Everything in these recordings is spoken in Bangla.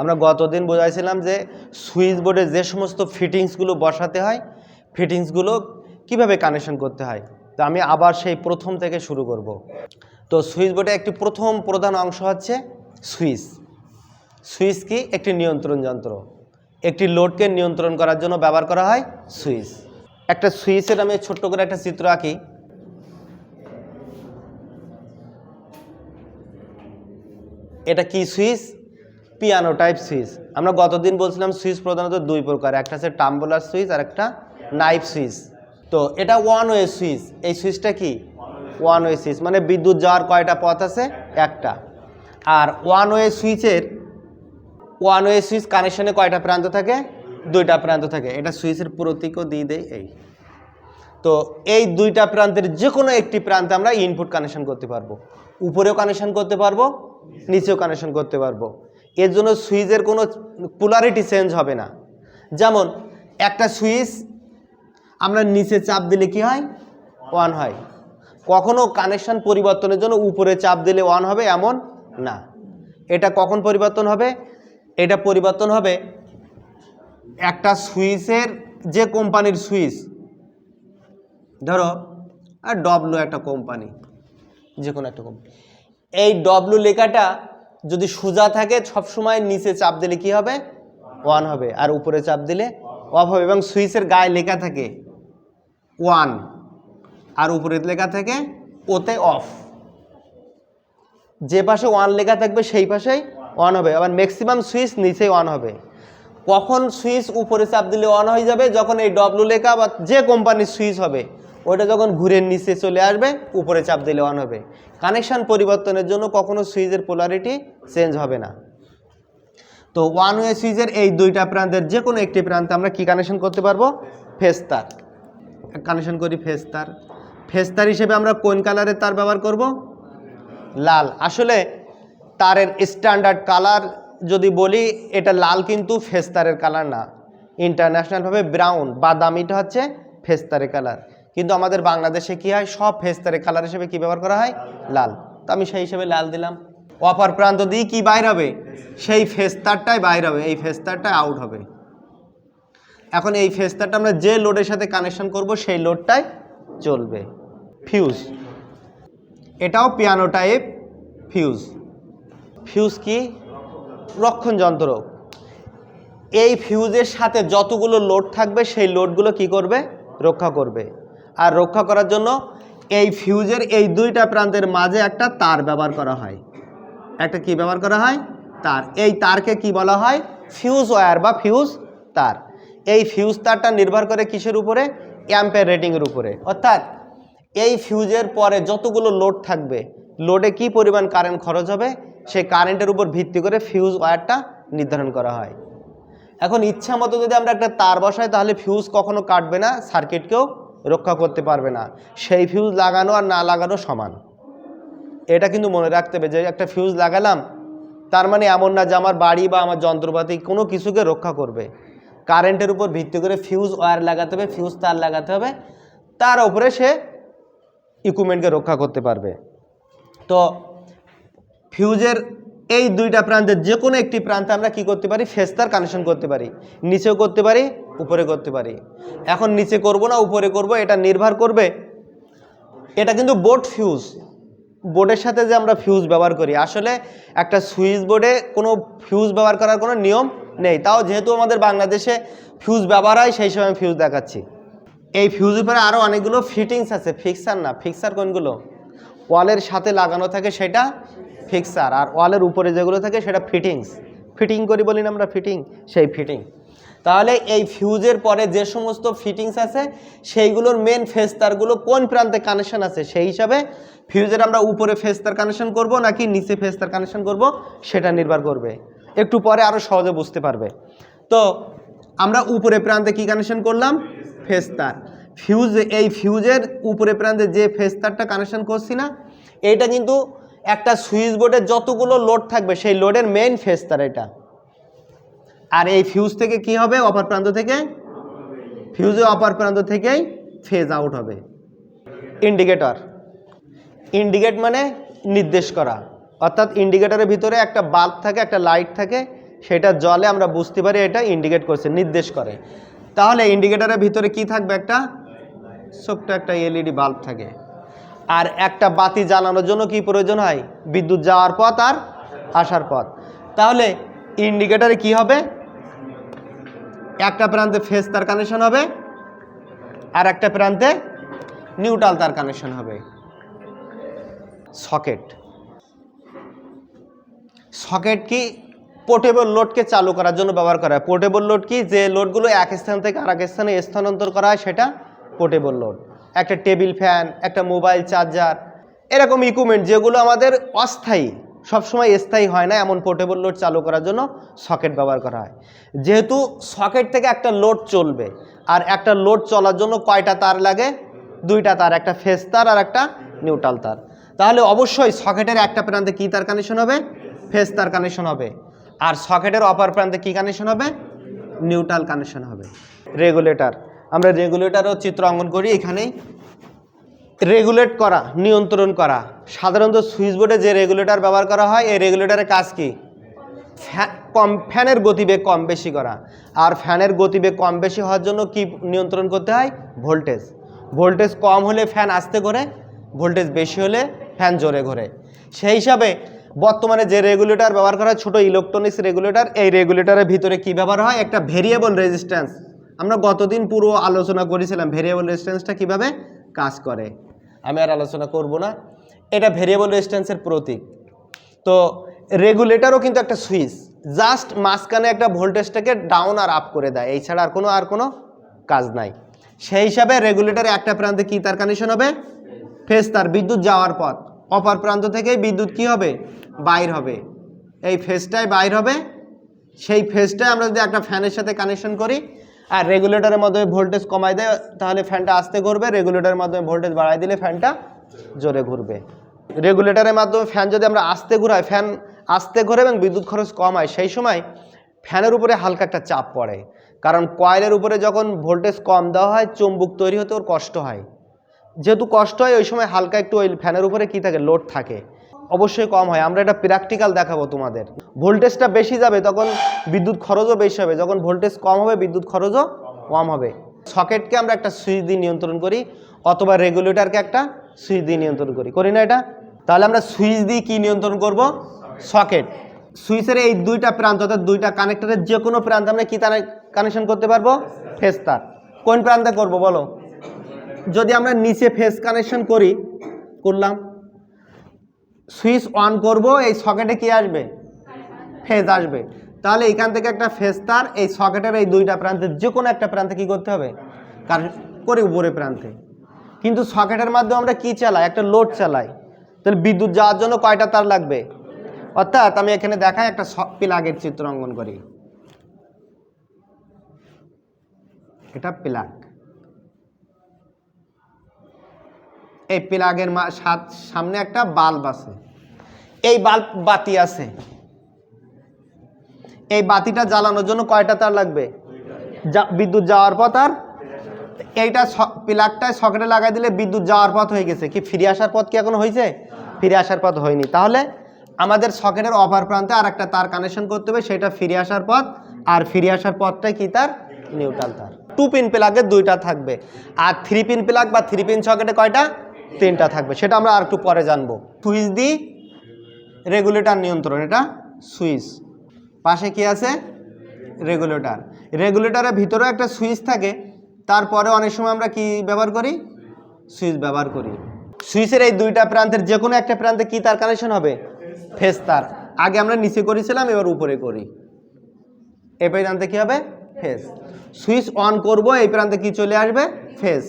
আমরা গতদিন বোঝাইছিলাম যে সুইচ বোর্ডে যে সমস্ত ফিটিংসগুলো বসাতে হয় ফিটিংসগুলো কীভাবে কানেকশন করতে হয়? তো আমি আবার সেই প্রথম থেকে শুরু করব। তো সুইচ বোর্ডে একটি প্রথম প্রধান অংশ হচ্ছে সুইচ সুইচ কি? একটি নিয়ন্ত্রণ যন্ত্র। একটি লোডকে নিয়ন্ত্রণ করার জন্য ব্যবহার করা হয় সুইচ একটা সুইচের আমি ছোট্ট করে একটা চিত্র আঁকি। এটা কি সুইচ পিয়ানো টাইপ সুইচ। আমরা গতদিন বলছিলাম সুইচ প্রধানত দুই প্রকার, একটা হচ্ছে টাম্বলার সুইচ আর একটা নাইফ সুইচ। তো এটা ওয়ান ওয়ে সুইচ। এই সুইচটা কি? One way switch. মানে বিদ্যুৎ যাওয়ার কয়টা পথ আছে? একটা। আর ওয়ান ওয়ে সুইচের ওয়ান ওয়ে সুইচ কানেকশনে কয়টা প্রান্ত থাকে? দুইটা প্রান্ত থাকে। এটা সুইচের প্রতীকও দিয়ে দেয় এই। তো এই দুইটা প্রান্তের যে কোনো একটি প্রান্তে আমরা ইনপুট কানেকশন করতে পারব। উপরেও কানেকশন করতে পারব, নিচেও কানেকশন করতে পারব। এর জন্য সুইচের কোনো পোলারিটি চেঞ্জ হবে না। যেমন, একটা সুইচ আমরা নিচে চাপ দিলে কি হয়? অন হয়। কখনো কানেকশন পরিবর্তনের জন্য উপরে চাপ দিলে অন হবে এমন না। এটা কখন পরিবর্তন হবে? এটা পরিবর্তন হবে একটা সুইচের যে কোম্পানির সুইচ, ধরো আর ডব্লু একটা কোম্পানি যে কোনো একটা কোম্পানি। এই ডব্লু লেখাটা যদি সোজা থাকে সবসময় নিচে চাপ দিলে কি হবে? ওয়ান হবে। আর উপরে চাপ দিলে অফ হবে। এবং সুইচের গায়ে লেখা থাকে ওয়ান আর উপরে লেখা থাকে, ওতে অফ যে পাশে ওয়ান লেখা থাকবে, সেই পাশেই অন হবে। আবার ম্যাক্সিমাম সুইচ নিচেই অন হবে। কখন সুইচ উপরে চাপ দিলে অন হয়ে যাবে? যখন এই ডব্লু লেখা বা যে কোম্পানির সুইচ হবে ওটা যখন ঘুরে নিচে চলে আসবে, উপরে চাপ দিলে অন হবে। কানেকশান পরিবর্তনের জন্য কখনো সুইচের পোলারিটি চেঞ্জ হবে না। তো ওয়ান ওয়ে সুইচের এই দুইটা প্রান্তের যে কোনো একটি প্রান্তে আমরা কি কানেকশন করতে পারব? ফেস্তার কানেকশন করি ফেস্তার ফেস্তার হিসেবে আমরা কোন কালারের তার ব্যবহার করব? লাল। আসলে তারের স্ট্যান্ডার্ড কালার যদি বলি, এটা লাল কিন্তু ফেস্তারের কালার না। ইন্টারন্যাশনালভাবে ব্রাউন বাদামিটা হচ্ছে ফেস্তারের কালার কিন্তু আমাদের বাংলাদেশে কি হয়? সব ফেস্তারে কালার হিসেবে কি ব্যবহার করা হয়? লাল। তো আমি সেই হিসেবে লাল দিলাম। অপর প্রান্ত দিয়ে কি বাইর হবে? সেই ফেস্তারটাই বাইর হবে। এই ফেস্তারটাই আউট হবে। এখন এই ফেস্তারটা আমরা যে লোডের সাথে কানেকশন করব, সেই লোডটাই চলবে। ফিউজ এটাও পিয়ানো টাইপ ফিউজ ফিউজ কি? রক্ষণ যন্ত্র। এই ফিউজের সাথে যতগুলো লোড থাকবে, সেই লোডগুলো কি করবে? রক্ষা করবে। আর রক্ষা করার জন্য এই ফিউজের এই দুইটা প্রান্তের মাঝে একটা তার ব্যবহার করা হয়। একটা কি ব্যবহার করা হয়? তার। এই তারকে কি বলা হয়? ফিউজ ওয়্যার বা ফিউজ তার। এই ফিউজ তারটা নির্ভর করে কিসের উপরে? অ্যাম্পের রেটিংয়ের উপরে। অর্থাৎ এই ফিউজের পরে যতগুলো লোড থাকবে, লোডে কি পরিমাণ কারেন্ট খরচ হবে, সেই কারেন্টের উপর ভিত্তি করে ফিউজ ওয়্যারটা নির্ধারণ করা হয়। এখন ইচ্ছা মতো যদি আমরা একটা তার বসাই, তাহলে ফিউজ কখনো কাটবে না, সার্কিটকেও রক্ষা করতে পারবে না। সেই ফিউজ লাগানো আর না লাগানো সমান। এটা কিন্তু মনে রাখতে হবে যে, একটা ফিউজ লাগালাম, তার মানে এমন না যে আমার বাড়ি বা আমার যন্ত্রপাতি কোনো কিছুকে রক্ষা করবে। কারেন্টের উপর ভিত্তি করে ফিউজ ওয়্যার লাগাতে হবে ফিউজ তার লাগাতে হবে, তার উপরে সে ইকুইপমেন্টকে রক্ষা করতে পারবে। তো ফিউজের এই দুইটা প্রান্তের যে কোনো একটি প্রান্তে আমরা কি করতে পারি? ফেস্তার কানেকশন করতে পারি। নিচেও করতে পারি উপরে করতে পারি। এখন নিচে করব না, উপরে করব, এটা নির্ভর করবে। এটা কিন্তু বোর্ড ফিউজ বোর্ডের সাথে যে আমরা ফিউজ ব্যবহার করি, আসলে একটা সুইচ বোর্ডে কোনো ফিউজ ব্যবহার করার কোনো নিয়ম নেই। তাও যেহেতু আমাদের বাংলাদেশে ফিউজ ব্যবহার হয়, সেই সময় ফিউজ দেখাচ্ছি। এই ফিউজের উপরে আরও অনেকগুলো ফিটিংস আছে। ফিক্সার না ফিক্সার কোনগুলো? ওয়ালের সাথে লাগানো থাকে সেটা ফিক্সার আর ওয়ালের উপরে যেগুলো থাকে সেটা ফিটিংস ফিটিং করি বলি না আমরা ফিটিং সেই ফিটিং তাহলে এই ফিউজের পরে যে সমস্ত ফিটিংস আছে, সেইগুলোর মেন ফেস্তারগুলো কোন প্রান্তে কানেকশন আছে, সেই হিসাবে ফিউজের আমরা উপরে ফেস্তার কানেকশন করব নাকি নিচে ফেস্তার কানেকশন করব, সেটা নির্ভর করবে। একটু পরে আরও সহজে বুঝতে পারবে। তো আমরা উপরে প্রান্তে কি কানেকশন করলাম? ফেস্তার। ফিউজ, এই ফিউজের উপরে প্রান্তে যে ফেস্তারটা কানেকশন করছি না, এইটা কিন্তু একটা সুইচ বোর্ডের যতগুলো লোড থাকবে, সেই লোডের মেইন ফেস্তার এটা। আর এই ফিউজ থেকে কি হবে? অপর প্রান্ত থেকে? ফিউজে অপর প্রান্ত থেকেই ফেজ আউট হবে। ইন্ডিকেটর ইন্ডিকেট মানে নির্দেশ করা। অর্থাৎ ইন্ডিকেটরের ভিতরে একটা বাল্ব থাকে, একটা লাইট থাকে, সেটা জলে আমরা বুঝতে পারি এটা ইন্ডিকেট করছে, নির্দেশ করে। তাহলে ইন্ডিকেটরের ভিতরে কি থাকবে একটা? ছোট্ট একটা এলইডি বাল্ব থাকে। আর একটা বাতি জ্বালানোর জন্য কি প্রয়োজন হয়? বিদ্যুৎ যাওয়ার পথ আর আসার পথ। তাহলে ইন্ডিকেটরে কি হবে? একটা প্রান্তে ফেস তার কানেকশন হবে, আর একটা প্রান্তে নিউট্রাল তার কানেকশন হবে। সকেট সকেট কি পোর্টেবল লোডকে চালু করার জন্য ব্যবহার করা হয়। পোর্টেবল লোড কি? যে লোডগুলো এক স্থান থেকে আরেক স্থানে স্থানান্তর করা হয়, সেটা পোর্টেবল লোড একটা টেবিল ফ্যান একটা মোবাইল চার্জার এরকম ইকুইপমেন্ট যেগুলো আমাদের অস্থায়ী। সবসময় স্থায়ী হয় না এমন পোর্টেবল লোড চালু করার জন্য সকেট ব্যবহার করা হয়। যেহেতু সকেট থেকে একটা লোড চলবে, আর একটা লোড চলার জন্য কয়টা তার লাগে? দুইটা তার, একটা ফেস তার আর একটা নিউট্রাল তার। তাহলে অবশ্যই সকেটের একটা প্রান্তে কী তার কানেকশন হবে? ফেস তার কানেকশন হবে। আর সকেটের অপার প্রান্তে কী কানেকশন হবে? নিউট্রাল কানেকশন হবে। রেগুলেটর আমরা রেগুলেটরও চিত্র অঙ্কন করি এখানেই। রেগুলেট করা, নিয়ন্ত্রণ করা। সাধারণত সুইচ বোর্ডে যে রেগুলেটর ব্যবহার করা হয়, এই রেগুলেটরের কাজ কি? কম, ফ্যানের গতিবেগ কম বেশি করা। আর ফ্যানের গতিবেগ কম বেশি হওয়ার জন্য কি নিয়ন্ত্রণ করতে হয়? ভোল্টেজ। ভোল্টেজ কম হলে ফ্যান আস্তে করে ভোল্টেজ বেশি হলে ফ্যান জোরে ঘোরে। সেই হিসাবে বর্তমানে যে রেগুলেটর ব্যবহার করা হয়, ছোটো ইলেকট্রনিক্স রেগুলেটর এই রেগুলেটরের ভিতরে কি ব্যবহার হয়? একটা ভেরিয়েবল রেজিস্ট্যান্স আমরা গতদিন পুরো আলোচনা করেছিলাম ভেরিয়েবল রেজিস্ট্যান্সটা কীভাবে? কাজ করে। আমি আর আলোচনা করব না। এটা ভেরিয়েবল রেজিস্ট্যান্সের প্রতীক। তো রেগুলেটরও কিন্তু একটা সুইচ জাস্ট মাঝখানে একটা ভোল্টেজটাকে ডাউন আর আপ করে দেয়। এই ছাড়া আর কোনো আর কোনো কাজ নাই। সেই হিসাবে রেগুলেটরে একটা প্রান্তে কি তার কানেকশন হবে? ফেস তার, বিদ্যুৎ যাওয়ার পথ। অপর প্রান্ত থেকে বিদ্যুৎ কি হবে? বাইর হবে। এই ফেসটাই বাইর হবে। সেই ফেসটাই আমরা যদি একটা ফ্যানের সাথে কানেকশন করি আর রেগুলেটরের মাধ্যমে ভোল্টেজ কমাই দেয়, তাহলে ফ্যানটা আস্তে ঘুরবে রেগুলেটরের মাধ্যমে ভোল্টেজ বাড়াই দিলে ফ্যানটা জোরে ঘুরবে। রেগুলেটরের মাধ্যমে ফ্যান যদি আমরা আস্তে ঘুরাই ফ্যান আস্তে ঘুরে এবং বিদ্যুৎ খরচ কম হয়, সেই সময় ফ্যানের উপরে হালকা একটা চাপ পড়ে। কারণ কয়েলের উপরে যখন ভোল্টেজ কম দেওয়া হয়, চুম্বুক তৈরি হতে ওর কষ্ট হয়। যেহেতু কষ্ট হয়, ওই সময় হালকা একটু ওই ফ্যানের উপরে কী থাকে? লোড থাকে। অবশ্যই কম হয়। আমরা এটা প্র্যাকটিক্যাল দেখাবো তোমাদের। ভোল্টেজটা বেশি যাবে তখন বিদ্যুৎ খরচও বেশি হবে। যখন ভোল্টেজ কম হবে, বিদ্যুৎ খরচও কম হবে। সকেটকে আমরা একটা সুইচ দিয়ে নিয়ন্ত্রণ করি, অথবা রেগুলেটরকে একটা সুইচ দিয়ে নিয়ন্ত্রণ করি। করি না এটা? তাহলে আমরা সুইচ দিয়ে কী নিয়ন্ত্রণ করব? সকেট। সুইচের এই দুইটা প্রান্ত, অর্থাৎ দুইটা কানেক্টরের যে কোনো প্রান্তে আমরা কী তার কানেকশন করতে পারব? ফেস তার। কোন প্রান্তে করব বলো? যদি আমরা নিচে ফেস কানেকশন করি, করলাম। সুইচ অন করব, এই সকেটে কি আসবে? ফেজ আসবে। তাহলে এখান থেকে একটা ফেজ তার, এই সকেটের এই দুইটা প্রান্তে যে কোনো একটা প্রান্তে কি করতে হবে? কারণ করে উপরে প্রান্তে। কিন্তু সকেটের মাধ্যমে আমরা কি চালাই? একটা লোড চালাই। তাহলে বিদ্যুৎ যাওয়ার জন্য কয়টা তার লাগবে? অর্থাৎ আমি এখানে দেখাই একটা প্লাগের চিত্র অঙ্কন করি। এটা প্লাগ। এই প্লাগের সামনে একটা বাল্ব আছে। এই বাল্ব বাতি আছে। এই বাতিটা জ্বালানোর জন্য কয়টা তার লাগবে? বিদ্যুৎ যাওয়ার পথ আর এইটা প্লাগটায় সকেটে লাগাই দিলে বিদ্যুৎ যাওয়ার পথ হয়ে গেছে। কি ফিরে আসার পথ কি এখন হয়েছে? ফিরে আসার পথ হয়নি। তাহলে আমাদের সকেটের অপার প্রান্তে আর একটা তার কানেকশন করতে হবে। সেটা ফিরে আসার পথ। আর ফিরে আসার পথটাই কি তার? নিউট্রাল তার। টু পিন প্লাগে দুইটা থাকবে। আর থ্রি পিন প্লাগ বা থ্রি পিন সকেটে কয়টা? তিনটা থাকবে, সেটা আমরা আর একটু পরে জানব। সুইচ দি রেগুলেটর নিয়ন্ত্রণ, এটা সুইচ। পাশে কি আছে? রেগুলেটর। রেগুলেটরের ভিতরেও একটা সুইচ থাকে তারপরে অনেক সময় আমরা কি ব্যবহার করি? সুইচ ব্যবহার করি। সুইচের এই দুইটা প্রান্তের যে কোনো একটা প্রান্তে কি তার কানেকশন হবে? ফেস তার। আগে আমরা নিচে করেছিলাম, এবার উপরে করি। এই প্রান্তে কি হবে? ফেস। সুইচ অন করব, এই প্রান্তে কি চলে আসবে? ফেস।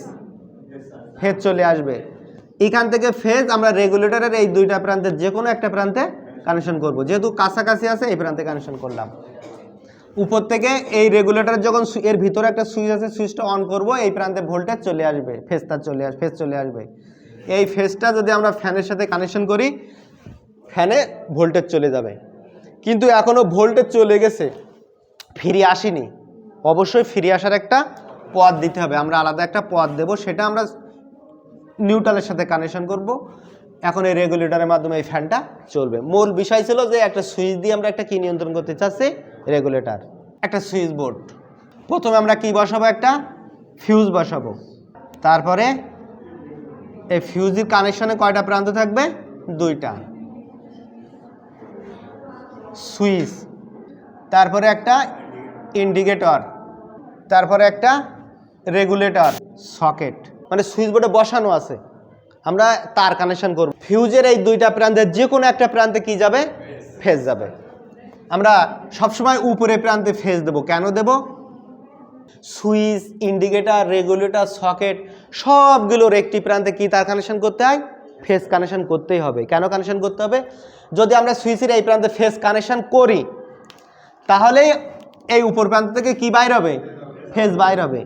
ফেস চলে আসবে। এখান থেকে ফেজ আমরা রেগুলেটরের এই দুইটা প্রান্তের যে কোনো একটা প্রান্তে কানেকশন করব। যেহেতু কাছাকাছি আছে, এই প্রান্তে কানেকশন করলাম। উপর থেকে এই রেগুলেটর যখন এর ভিতরে একটা সুইচ আছে সুইচটা অন করব, এই প্রান্তে ভোল্টেজ চলে আসবে ফেজটা চলে আস ফেজ চলে আসবে। এই ফেজটা যদি আমরা ফ্যানের সাথে কানেকশন করি ফ্যানে ভোল্টেজ চলে যাবে। কিন্তু এখনও ভোল্টেজ চলে গেছে, ফিরে আসেনি। অবশ্যই ফিরে আসার একটা পথ দিতে হবে। আমরা আলাদা একটা পথ দেব, সেটা আমরা নিউট্রালের সাথে কানেকশন করব। এখন এই রেগুলেটরের মাধ্যমে এই ফ্যানটা চলবে। মূল বিষয় ছিল যে একটা সুইচ দিয়ে আমরা একটা কী নিয়ন্ত্রণ করতে চাচ্ছি? রেগুলেটর একটা সুইচ বোর্ড প্রথমে আমরা কি বসাবো একটা? ফিউজ বসাবো। তারপরে এই ফিউজের কানেকশনে কয়টা প্রান্ত থাকবে? দুইটা। সুইচ তারপরে একটা ইন্ডিকেটর তারপরে একটা রেগুলেটর সকেট মানে সুইচ বোর্ডে বসানো আছে। আমরা তার কানেকশন করব। ফিউজের এই দুইটা প্রান্তের যে কোনো একটা প্রান্তে কি যাবে? ফেজ যাবে। আমরা সবসময় উপরে প্রান্তে ফেজ দেব। কেন দেব? সুইচ ইন্ডিকেটর রেগুলেটর সকেট সবগুলোর একটি প্রান্তে কি তার কানেকশন করতে হয়? ফেস কানেকশন করতেই হবে। কেন কানেকশন করতে হবে? যদি আমরা সুইচের এই প্রান্তে ফেস কানেকশন করি, তাহলে এই উপর প্রান্ত থেকে কি বাইর হবে? ফেস বাইর হবে।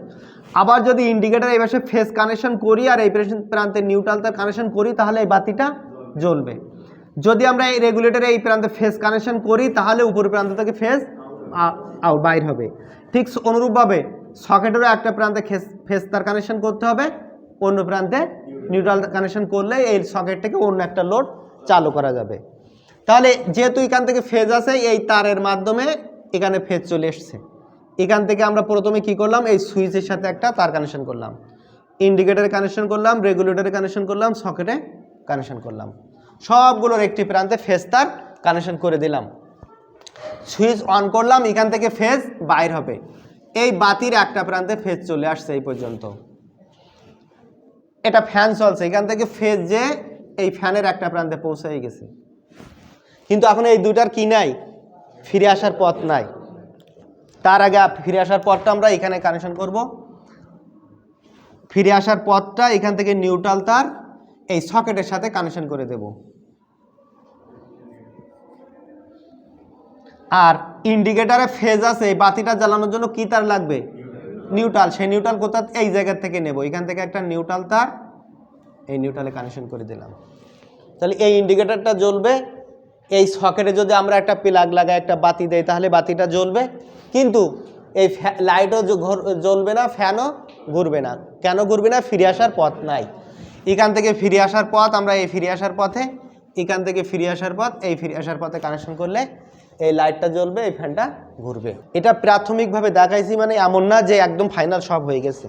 আবার যদি ইন্ডিকেটার এই পাশে ফেস কানেকশন করি আর এই প্রান্তে নিউট্রাল তার কানেকশন করি, তাহলে এই বাতিটা জ্বলবে। যদি আমরা এই রেগুলেটরে এই প্রান্তে ফেস কানেকশন করি, তাহলে উপর প্রান্ত থেকে ফেস আউট, বাইর হবে। ঠিক অনুরূপভাবে সকেটেরও একটা প্রান্তে ফেস তার কানেকশন করতে হবে, অন্য প্রান্তে নিউট্রাল কানেকশন করলে এই সকেট থেকে অন্য একটা লোড চালু করা যাবে। তাহলে যেহেতু এখান থেকে ফেজ আছে, এই তারের মাধ্যমে এখানে ফেজ চলে এসছে। এখান থেকে আমরা প্রথমে কি করলাম? এই সুইচের সাথে একটা তার কানেকশন করলাম। ইন্ডিকেটারে কানেকশন করলাম রেগুলেটরে কানেকশন করলাম সকেটে কানেকশন করলাম। সবগুলোর একটি প্রান্তে ফেজ তার কানেকশন করে দিলাম। সুইচ অন করলাম, এখান থেকে ফেজ বাইর হবে। এই বাতির একটা প্রান্তে ফেজ চলে আসছে এই পর্যন্ত। এটা ফ্যান চলছে, এখান থেকে ফেজ যে এই ফ্যানের একটা প্রান্তে পৌঁছে গেছে। কিন্তু এখন এই দুটার কি নাই? ফিরে আসার পথ নাই। তার আগে ফিরে আসার পথটা আমরা এখানে কানেকশন করব। ফিরে আসার পথটা এখান থেকে নিউট্রাল তার, এই সকেটের সাথে কানেকশন করে দেব। আর ইন্ডিকেটারে ফেজ আছে, এই বাতিটা জ্বালানোর জন্য কি তার লাগবে? নিউট্রাল সেই নিউট্রাল কোথা এই জায়গা থেকে নেব। এখান থেকে একটা নিউট্রাল তার, এই নিউট্রালে কানেকশন করে দিলাম। তাহলে এই ইন্ডিকেটারটা জ্বলবে এই সকেটে যদি আমরা একটা প্লাগ লাগাই, একটা বাতি দেই, তাহলে বাতিটা জ্বলবে। কিন্তু এই লাইটও জ্বলবে না, ফ্যানও ঘুরবে না। কেন ঘুরবে না? ফিরে আসার পথ নাই। এখান থেকে ফিরে আসার পথ, আমরা এই ফিরে আসার পথে, এখান থেকে ফিরে আসার পথ, এই ফিরে আসার পথে কানেকশন করলে এই লাইটটা জ্বলবে, এই ফ্যানটা ঘুরবে। এটা প্রাথমিকভাবে দেখাইছি মানে এমন না যে একদম ফাইনাল সব হয়ে গেছে।